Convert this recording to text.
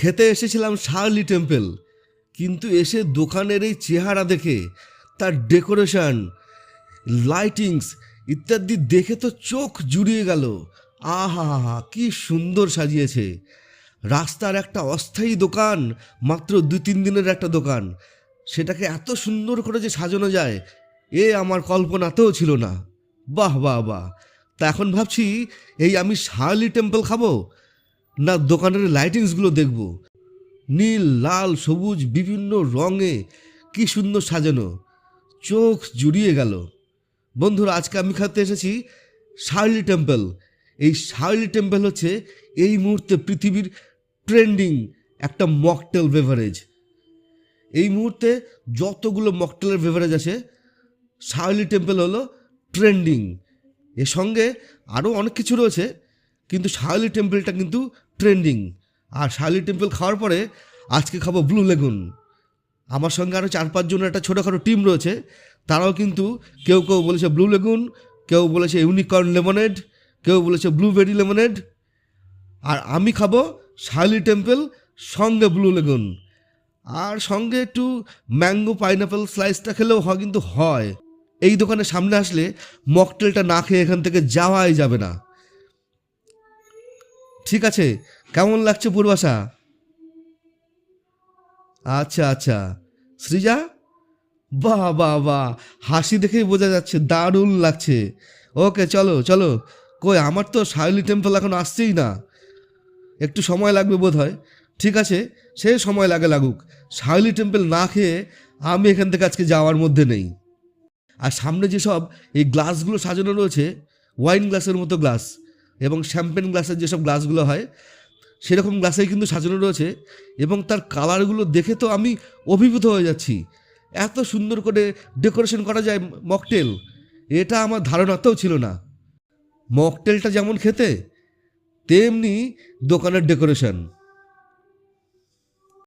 খেতে এসেছিলাম Shirley temple. কিন্তু এসে দোকানের এই চেহারা দেখে, তার ডেকোরেশন, লাইটিংস ইত্যাদি দেখে তো চোখ জুড়িয়ে গেল। আহা হা কি সুন্দর সাজিয়েছে। রাস্তার একটা অস্থায়ী দোকান, মাত্র দু তিন দিনের একটা দোকান। সেটাকে এত সুন্দর করে যে সাজানো যায়, এ আমার কল্পনাতেও ছিল না। বাহ বাহ বাহ। তা এখন ভাবছি, এই আমি শার্লি টেম্পল খাব? না, দোকানের লাইটিংসগুলো দেখব। নীল, লাল, সবুজ, বিভিন্ন রঙে কি সুন্দর সাজানো। চোখ জুড়িয়ে গেল। বন্ধুরা, আজকে আমি খাতে এসেছি শার্লি টেম্পল। এই শার্লি টেম্পল হচ্ছে এই মুহূর্তে পৃথিবীর ট্রেন্ডিং একটা মকটেল বেভারেজ এই মুহূর্তে যতগুলো মকটেলের বেভারেজ আছে, শার্লি টেম্পল হলো ট্রেন্ডিং। এর সঙ্গে আরও অনেক কিছু রয়েছে। কিন্তু শার্লি টেম্পলটা কিন্তু ট্রেন্ডিং। আর শার্লি টেম্পল খাওয়ার পরে আজকে খাব ব্লু লেগুন। আমার সঙ্গে আরও চার পাঁচজনের একটা ছোটোখাটো টিম রয়েছে। তারাও কিন্তু কেউ কেউ বলেছে ব্লু লেগুন, কেউ বলেছে ইউনিকর্ন লেমনেড, কেউ বলেছে ব্লুবেরি লেমনেড। আর আমি খাব শার্লি টেম্পল সঙ্গে ব্লু লেগুন। আর সঙ্গে একটু ম্যাঙ্গো পাইনাপেল স্লাইসটা খেলেও হয় কিন্তু হয়। এই দোকানের সামনে আসলে মকটেলটা না খেয়ে এখান থেকে যাওয়াই যাবে না। ঠিক আছে, কেমন লাগছে পূর্বাশা? আচ্ছা আচ্ছা। সৃজা? বাহ বাহ বাহ। হাসি দেখেই বোঝা যাচ্ছে, দারুণ লাগছে। ওকে, চলো চলো। কই, আমার তো শায়লি টেম্পল এখন আসছেই না। একটু সময় লাগবে বোধ হয় ঠিক আছে, সে সময় লাগে লাগুক। শায়লি টেম্পল না খেয়ে আমি এখান থেকে আজকে যাওয়ার মধ্যে নেই। আর সামনে যেসব এই গ্লাসগুলো সাজানো রয়েছে, ওয়াইন গ্লাসের মতো গ্লাস এবং শ্যাম্পেন গ্লাসের যেসব গ্লাসগুলো হয়, সেরকম গ্লাসেই কিন্তু সাজানো রয়েছে এবং তার কালারগুলো দেখে তো আমি অভিভূত হয়ে যাচ্ছি। এত সুন্দর করে ডেকোরেশন করা যায় মকটেল এটা আমার ধারণাতেও ছিল না। মকটেলটা যেমন খেতে, তেমনি দোকানের ডেকোরেশন